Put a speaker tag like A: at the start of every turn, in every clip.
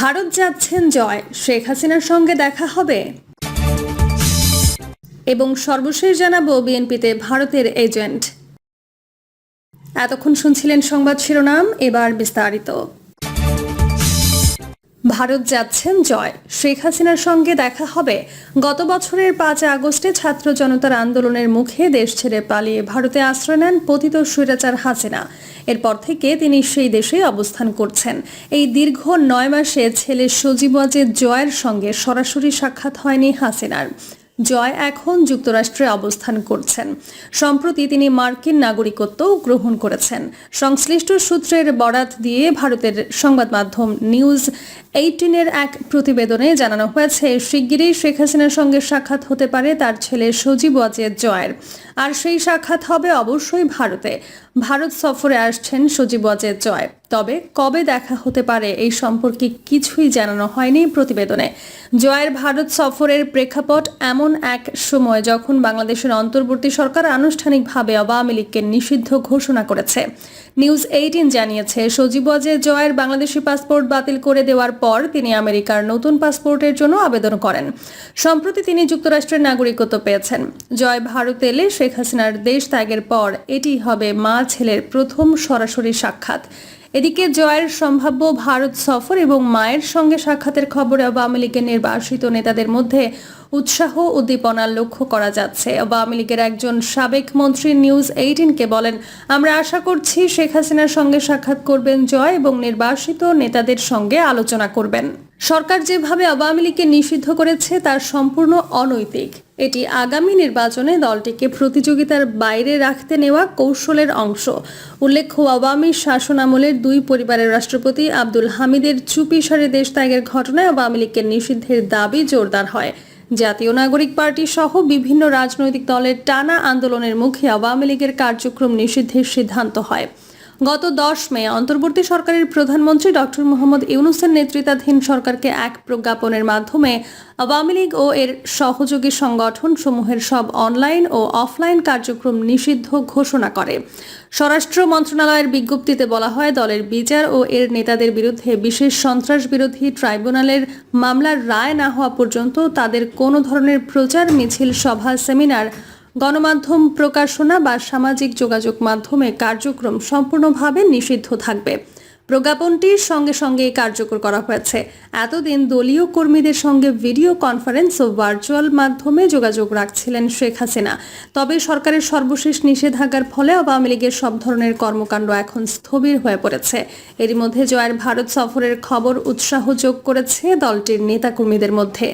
A: ভারত যাচ্ছেন জয় শেখ হাসিনার সঙ্গে দেখা হবে এবং সর্বশেষ জানাবো বিএনপিতে ভারতের এজেন্ট এতক্ষণ শুনছিলেন সংবাদ শিরোনাম এবার বিস্তারিত ভারত যাচ্ছেন জয় শেখ হাসিনার সঙ্গে দেখা হবে গত বছরের পাঁচ আগস্টে ছাত্র জনতার আন্দোলনের মুখে দেশ ছেড়ে পালিয়ে ভারতে আশ্রয় নেন পতিত স্বৈরাচার হাসিনা এরপর থেকে তিনি সেই দেশে অবস্থান করছেন এই দীর্ঘ নয় মাসে ছেলে সজীব জয়ের সঙ্গে সরাসরি সাক্ষাৎ হয়নি হাসিনার জয় এখন যুক্তরাষ্ট্রে অবস্থান করছেন সম্প্রতি তিনি মার্কিন নাগরিকত্ব গ্রহণ করেছেন সংশ্লিষ্ট সূত্রের বরাত দিয়ে ভারতের সংবাদ মাধ্যম নিউজ এইটিনের এক প্রতিবেদনে জানানো হয়েছে শিগগিরই শেখ হাসিনার সঙ্গে সাক্ষাৎ হতে পারে তার ছেলে সজীব ওয়াজেদ জয়ের আর সেই সাক্ষাৎ হবে অবশ্যই ভারতে ভারত সফরে আসছেন সজীব ওয়াজেদ জয় তবে কবে দেখা হতে পারে এই সম্পর্কে কিছুই জানানো হয়নি প্রতিবেদনে জয়ের ভারত সফরের প্রেক্ষাপট এমন এক সময় যখন বাংলাদেশের অন্তর্বর্তী সরকার আনুষ্ঠানিকভাবে আওয়ামী লীগকে নিষিদ্ধ ঘোষণা করেছে নিউজ এইটিন জানিয়েছে সজীব ওয়াজেদ জয়ের বাংলাদেশি পাসপোর্ট বাতিল করে দেওয়ার পর তিনি আমেরিকার নতুন পাসপোর্টের জন্য আবেদন করেন সম্প্রতি তিনি যুক্তরাষ্ট্রের নাগরিকত্ব পেয়েছেন জয় ভারত এলে শেখ হাসিনার দেশ ত্যাগের পর এটি হবে মা ছেলের প্রথম সরাসরি সাক্ষাৎ এদিকে জয়ের সম্ভাব্য ভারত সফর এবং মায়ের সঙ্গে সাক্ষাতের খবরে আওয়ামী লীগের নির্বাসিত নেতাদের মধ্যে উৎসাহ উদ্দীপনা লক্ষ্য করা যাচ্ছে আওয়ামী লীগের একজন সাবেক মন্ত্রী নিউজ এইটিনকে বলেন আমরা আশা করছি শেখ হাসিনার সঙ্গে সাক্ষাৎ করবেন জয় এবং নির্বাসিত নেতাদের সঙ্গে আলোচনা করবেন সরকার যেভাবে আওয়ামী লীগকে নিষিদ্ধ করেছে তার সম্পূর্ণ অনৈতিক এটি আগামী নির্বাচনে দলটিকে প্রতিযোগিতার বাইরে রাখতে নেওয়া কৌশলের অংশ উল্লেখ্য আওয়ামী শাসনামলের দুই পরিবারের রাষ্ট্রপতি আব্দুল হামিদের চুপি সারে দেশ ত্যাগের ঘটনায় আওয়ামী লীগের নিষিদ্ধের দাবি জোরদার হয় জাতীয় নাগরিক পার্টি সহ বিভিন্ন রাজনৈতিক দলের টানা আন্দোলনের মুখে আওয়ামী লীগের কার্যক্রম নিষিদ্ধের সিদ্ধান্ত হয় গত দশ মে অন্তর্বর্তী সরকারের প্রধানমন্ত্রী ডক্টর মোহাম্মদ ইউনুসের নেতৃত্বাধীন সরকারকে এক প্রজ্ঞাপনের মাধ্যমে আওয়ামী লীগ ও এর সহযোগী সংগঠন সমূহের সব অনলাইন ও অফলাইন কার্যক্রম নিষিদ্ধ ঘোষণা করে স্বরাষ্ট্র মন্ত্রণালয়ের বিজ্ঞপ্তিতে বলা হয় দলের বিচার ও এর নেতাদের বিরুদ্ধে বিশেষ সন্ত্রাস বিরোধী ট্রাইব্যুনালের মামলার রায় না হওয়া পর্যন্ত তাদের কোনো ধরনের প্রচার মিছিল সভা সেমিনার গণমাধ্যম প্রকাশনা বা সামাজিক যোগাযোগ মাধ্যমে কার্যক্রম সম্পূর্ণভাবে নিষিদ্ধ থাকবে প্রজ্ঞাপনটির সঙ্গে সঙ্গে কার্যকর করা হয়েছে এতদিন দলীয় কর্মীদের সঙ্গে ভিডিও কনফারেন্স ও ভার্চুয়াল মাধ্যমে যোগাযোগ রাখছিলেন শেখ হাসিনা তবে সরকারের সর্বশেষ নিষেধাজ্ঞার ফলে আওয়ামী লীগের সব ধরনের কর্মকাণ্ড এখন স্থবির হয়ে পড়েছে এরই মধ্যে জয়ের ভারত সফরের খবর উৎসাহ যোগ করেছে দলটির নেতাকর্মীদের মধ্যে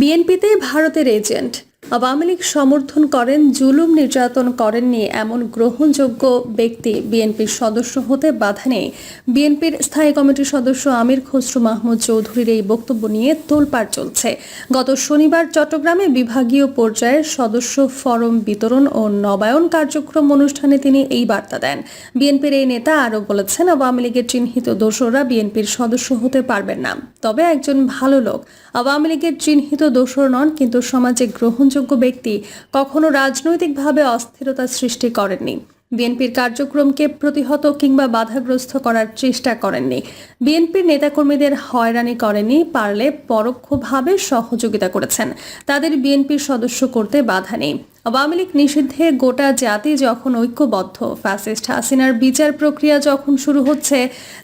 A: বিএনপিতে ভারতের এজেন্ট আওয়ামী লীগ সমর্থন করেন জুলুম নির্যাতন করেননি এমন গ্রহণযোগ্য ব্যক্তি বিএনপির সদস্য হতে বাধা নেই বিএনপির স্থায়ী কমিটির সদস্য আমির খসরু মাহমুদ চৌধুরীর এই বক্তব্য নিয়ে তোলপাড় চলছে গত শনিবার চট্টগ্রামে বিভাগীয় পর্যায়ে সদস্য ফরম বিতরণ ও নবায়ন কার্যক্রম অনুষ্ঠানে তিনি এই বার্তা দেন বিএনপির এই নেতা আরও বলেছেন আওয়ামী লীগের চিহ্নিত দোষরা বিএনপির সদস্য হতে পারবেন না তবে একজন ভালো লোক আওয়ামী লীগের চিহ্নিত দোষর নন কিন্তু সমাজে গ্রহণযোগ্য নির্ভরযোগ্য ব্যক্তি কখনো রাজনৈতিকভাবে অস্থিরতা সৃষ্টি করেননি বিএনপির কার্যক্রমকে প্রতিহত কিংবা বাধাগ্রস্ত করার চেষ্টা করেননি বিএনপির নেতাকর্মীদের হয়রানি করেনি পারলে পরোক্ষভাবে সহযোগিতা করেছেন তাদের বিএনপির সদস্য করতে বাধা নেই আওয়ামী লীগ নিষিদ্ধে গোটা জাতি যখন ঐক্যবদ্ধ ফ্যাসিস্ট হাসিনার বিচার প্রক্রিয়া যখন শুরু হচ্ছে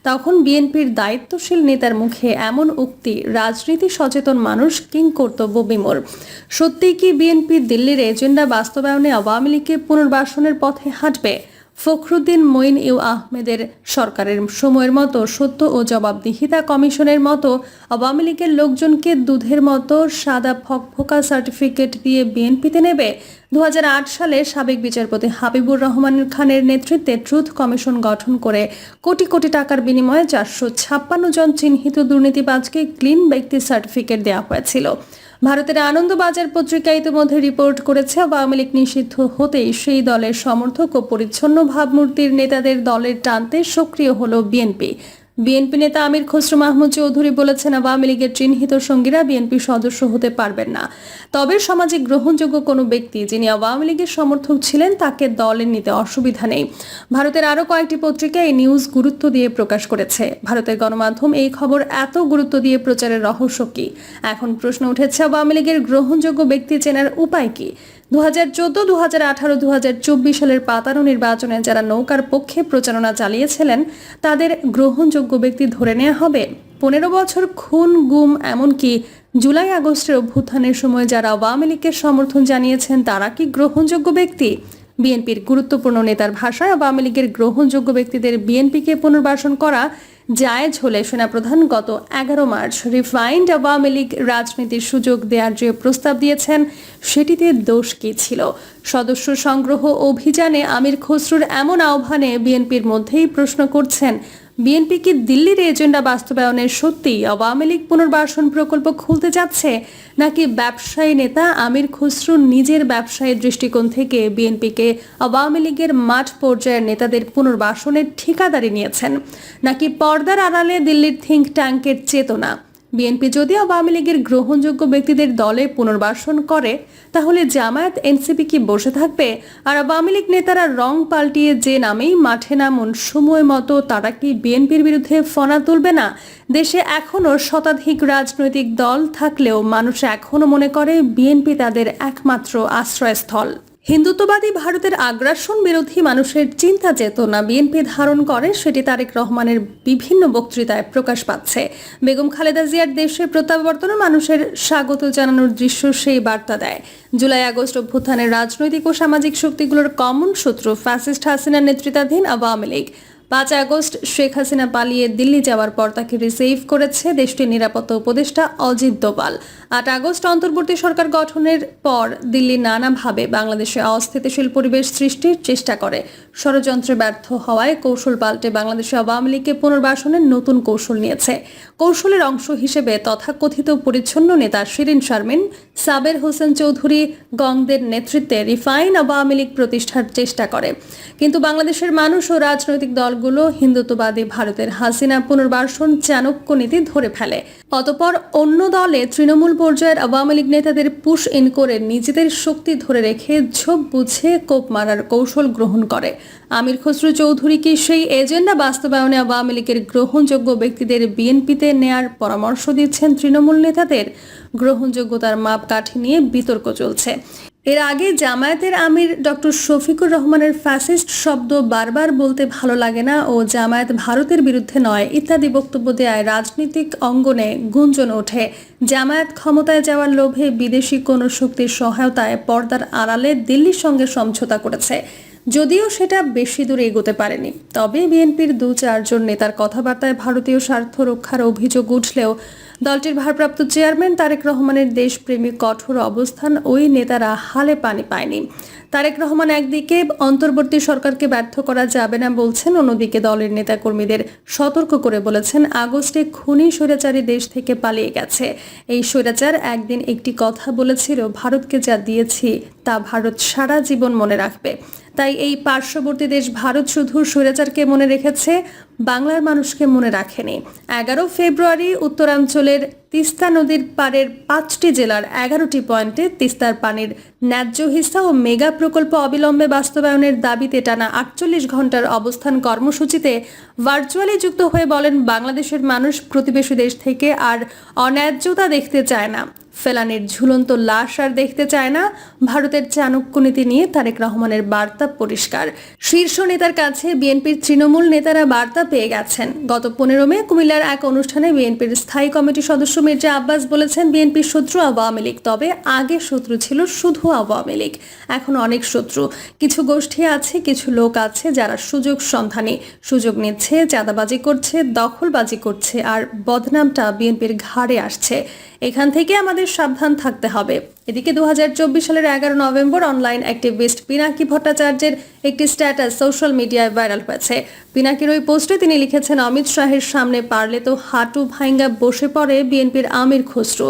A: তখন বিএনপির দায়িত্বশীল নেতার মুখে এমন উক্তি রাজনীতি সচেতন মানুষ কিং কর্তব্য বিমোর সত্যি কি বিএনপি দিল্লির এজেন্ডা বাস্তবায়নে আওয়ামী লীগকে পুনর্বাসনের পথে হাঁটবে ফখরুদ্দিন মঈন ইউ আহমেদের সরকারের সময়ের মতো সত্য ও জবাবদিহিতা কমিশনের মতো আওয়ামী লীগের লোকজনকে দুধের মতো সাদা ফকফোকা সার্টিফিকেট দিয়ে বিএনপিতে নেবে দু সালে সাবেক বিচারপতি হাবিবুর রহমান খানের নেতৃত্বে ট্রুথ কমিশন গঠন করে কোটি কোটি টাকার বিনিময়ে চারশো ছাপ্পান্ন জন চিহ্নিত দুর্নীতিবাজকে ক্লিন ব্যক্তি সার্টিফিকেট দেওয়া হয়েছিল ভারতের আনন্দবাজার পত্রিকা ইতিমধ্যে রিপোর্ট করেছে আওয়ামী লীগ নিষিদ্ধ হতেই সেই দলের সমর্থক ও পরিচ্ছন্ন ভাবমূর্তির নেতাদের দলের টানতে সক্রিয় হল বিএনপি বিএনপি নেতা আমির খসরু মাহমুদ চৌধুরী বলেছেন আওয়ামী লীগের চিহ্নিত সঙ্গীরা বিএনপি সদস্য হতে পারবেন না তবে সমাজে গ্রহণযোগ্য কোনো ব্যক্তি যিনি আওয়ামী লীগের সমর্থক ছিলেন তাকে দলে নিতে অসুবিধা নেই ভারতের আরও কয়েকটি পত্রিকা এই নিউজ গুরুত্ব দিয়ে প্রকাশ করেছে ভারতের গণমাধ্যম এই খবর এত গুরুত্ব দিয়ে প্রচারের রহস্য কি এখন প্রশ্ন উঠেছে আওয়ামী লীগের গ্রহণযোগ্য ব্যক্তি চেনার উপায় কি দু হাজার চোদ্দ দু আঠারো দু চব্বিশ সালের পাতানো নির্বাচনে যারা নৌকার পক্ষে প্রচারণা চালিয়েছিলেন তাদের গ্রহণযোগ্য ব্যক্তি ধরে নেওয়া হবে পনেরো বছর খুন গুম এমনকি জুলাই আগস্টের অভ্যুত্থানের সময় যারা আওয়ামী লীগের সমর্থন জানিয়েছেন তারা কি গ্রহণযোগ্য ব্যক্তি বিএনপির গুরুত্বপূর্ণ নেতার ভাষায় আওয়ামী লীগের গ্রহণযোগ্য ব্যক্তিদের বিএনপিকে পুনর্বাসন করা জায়েজ হলে সেনাপ্রধান গত এগারো মার্চ রিফাইন্ড আওয়ামী লীগ রাজনীতির সুযোগ দেওয়ার যে প্রস্তাব দিয়েছেন সেটিতে দোষ কী ছিল সদস্য সংগ্রহ অভিযানে আমির খসরুর এমন আহ্বানে বিএনপির মধ্যেই প্রশ্ন করছেন বিএনপি কি দিল্লির এজেন্ডা বাস্তবায়নের সত্যি আওয়ামী লীগ পুনর্বাসন প্রকল্প খুলতে যাচ্ছে নাকি ব্যবসায়ী নেতা আমির খুসরু নিজের ব্যবসায়ী দৃষ্টিকোণ থেকে বিএনপিকে আওয়ামী লীগের মাঠ পর্যায়ের নেতাদের পুনর্বাসনের ঠিকাদারি নিয়েছেন নাকি পর্দার আড়ালে দিল্লির থিঙ্ক ট্যাঙ্কের চেতনা বিএনপি যদি আওয়ামী লীগের গ্রহণযোগ্য ব্যক্তিদের দলে পুনর্বাসন করে তাহলে জামায়াত এনসিপি কি বসে থাকবে আর আওয়ামী লীগ নেতারা রং পাল্টিয়ে যে নামেই মাঠে নামুন সময় মতো তারা কি বিএনপির বিরুদ্ধে ফনা তুলবে না দেশে এখনও শতাধিক রাজনৈতিক দল থাকলেও মানুষ এখনও মনে করে বিএনপি তাদের একমাত্র আশ্রয়স্থল হিন্দুত্ববাদী ভারতের আগ্রাসন বিরোধী মানুষের চিন্তা চেতনা বিএনপি ধারণ করে সেটি তারেক রহমানের বিভিন্ন বক্তৃতায় প্রকাশ পাচ্ছে বেগম খালেদা জিয়ার দেশে প্রত্যাবর্তনে মানুষের স্বাগত জানানোর দৃশ্য সেই বার্তা দেয় জুলাই আগস্ট অভ্যুত্থানের রাজনৈতিক ও সামাজিক শক্তিগুলোর কমন সূত্র ফ্যাসিস্ট হাসিনার নেতৃত্বাধীন আওয়ামী লীগ পাঁচ আগস্ট শেখ হাসিনা পালিয়ে দিল্লি যাওয়ার পর তাকে রিসিভ করেছে দেশটির নিরাপত্তা উপদেষ্টা অজিত দোবাল আট আগস্ট অন্তর্বর্তী সরকার গঠনের পর দিল্লি নানাভাবে বাংলাদেশে অস্থিতিশীল পরিবেশ সৃষ্টির চেষ্টা করে ষড়যন্ত্রে ব্যর্থ হওয়ায় কৌশল পাল্টে বাংলাদেশে আওয়ামী লীগকে পুনর্বাসনের নতুন কৌশল নিয়েছে কৌশলের অংশ হিসেবে তথাকথিত পরিচ্ছন্ন নেতা শিরিন শারমিন সাবের হোসেন চৌধুরী গংদের নেতৃত্বে রিফাইন আওয়ামী লীগ প্রতিষ্ঠার চেষ্টা করে কিন্তু বাংলাদেশের মানুষ ও রাজনৈতিক দল দলগুলো হিন্দুত্ববাদী ভারতের হাসিনা পুনর্বাসন চাণক্য নীতি ধরে ফেলে অতপর অন্য দলে তৃণমূল পর্যায়ের আওয়ামী লীগ নেতাদের পুশ ইন করে নিজেদের শক্তি ধরে রেখে ঝোপ বুঝে কোপ মারার কৌশল গ্রহণ করে আমির খসরু চৌধুরীকে সেই এজেন্ডা বাস্তবায়নে আওয়ামী লীগের গ্রহণযোগ্য ব্যক্তিদের বিএনপিতে নেয়ার পরামর্শ দিচ্ছেন তৃণমূল নেতাদের গ্রহণযোগ্যতার মাপকাঠি নিয়ে বিতর্ক চলছে এর আগে জামায়াতের আমির ডক্টর শফিকুর রহমানের ফ্যাসিস্ট শব্দ বারবার বলতে ভালো লাগে না ও জামায়াত ভারতের বিরুদ্ধে নয় ইত্যাদি বক্তব্য দেয় রাজনৈতিক অঙ্গনে গুঞ্জন ওঠে জামায়াত ক্ষমতায় যাওয়ার লোভে বিদেশি কোনো শক্তির সহায়তায় পর্দার আড়ালে দিল্লির সঙ্গে সমঝোতা করেছে যদিও সেটা বেশি দূর এগোতে পারেনি তবে বিএনপির দু চারজন নেতার কথাবার্তায় ভারতীয় স্বার্থ রক্ষার অভিযোগ উঠলেও দলটির ভারপ্রাপ্ত চেয়ারম্যান তারেক রহমানের দেশপ্রেমী কঠোর অবস্থান ওই নেতারা হালে পানি পায়নি তারেক রহমান একদিকে অন্তর্বর্তী সরকারকে ব্যর্থ করা যাবে না বলছেন অন্যদিকে দলের নেতাকর্মীদের সতর্ক করে বলেছেন আগস্টে খুনি স্বৈরাচারী দেশ থেকে পালিয়ে গেছে এই স্বৈরাচার একদিন একটি কথা বলেছিল ভারতকে যা দিয়েছি তা ভারত সারা জীবন মনে রাখবে তাই এই পার্শ্ববর্তী দেশ ভারত শুধু স্বৈরাচারকে মনে রেখেছে বাংলার মানুষকে মনে রাখেনি এগারো ফেব্রুয়ারি উত্তরাঞ্চলের তিস্তা নদীর পারের পাঁচটি জেলার এগারোটি পয়েন্টে তিস্তার পানির ন্যায্য হিসা ও মেগা প্রকল্প অবিলম্বে বাস্তবায়নের দাবিতে টানা আটচল্লিশ ঘন্টার অবস্থান কর্মসূচিতে ভার্চুয়ালি যুক্ত হয়ে বলেন বাংলাদেশের মানুষ প্রতিবেশী দেশ থেকে আর অন্যায্যতা দেখতে চায় না ফেলানির ঝুলন্ত লাশ আর দেখতে চায় না ভারতের চাণক্যনীতি নিয়ে তারেক রহমানের বার্তা পরিষ্কার শীর্ষ নেতার কাছে বিএনপির তৃণমূল নেতারা বার্তা পেয়ে গেছেন গত পনেরো মে কুমিল্লার এক অনুষ্ঠানে বিএনপির স্থায়ী কমিটির সদস্য মির্জা আব্বাস বলেছেন বিএনপির শত্রু আওয়ামী লীগ তবে আগে শত্রু ছিল শুধু আওয়ামী লীগ এখন অনেক শত্রু কিছু গোষ্ঠী আছে কিছু লোক আছে যারা সুযোগ সন্ধানে সুযোগ নিচ্ছে চাঁদাবাজি করছে দখলবাজি করছে আর বদনামটা বিএনপির ঘাড়ে আসছে এখান থেকে আমাদের আমাদের সাবধান থাকতে হবে এদিকে দু সালের এগারো নভেম্বর অনলাইন অ্যাক্টিভিস্ট পিনাকি ভট্টাচার্যের একটি স্ট্যাটাস সোশ্যাল মিডিয়ায় ভাইরাল হয়েছে পিনাকির ওই পোস্টে তিনি লিখেছেন অমিত শাহের সামনে পারলে তো হাঁটু ভাইঙ্গা বসে পড়ে বিএনপির আমির খসরু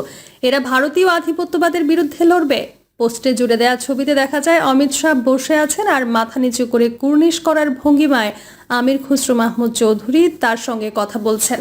A: এরা ভারতীয় আধিপত্যবাদের বিরুদ্ধে লড়বে পোস্টে জুড়ে দেয়া ছবিতে দেখা যায় অমিত শাহ বসে আছেন আর মাথা নিচু করে কুর্নিশ করার ভঙ্গিমায় আমির খুসরু মাহমুদ চৌধুরী তার সঙ্গে কথা বলছেন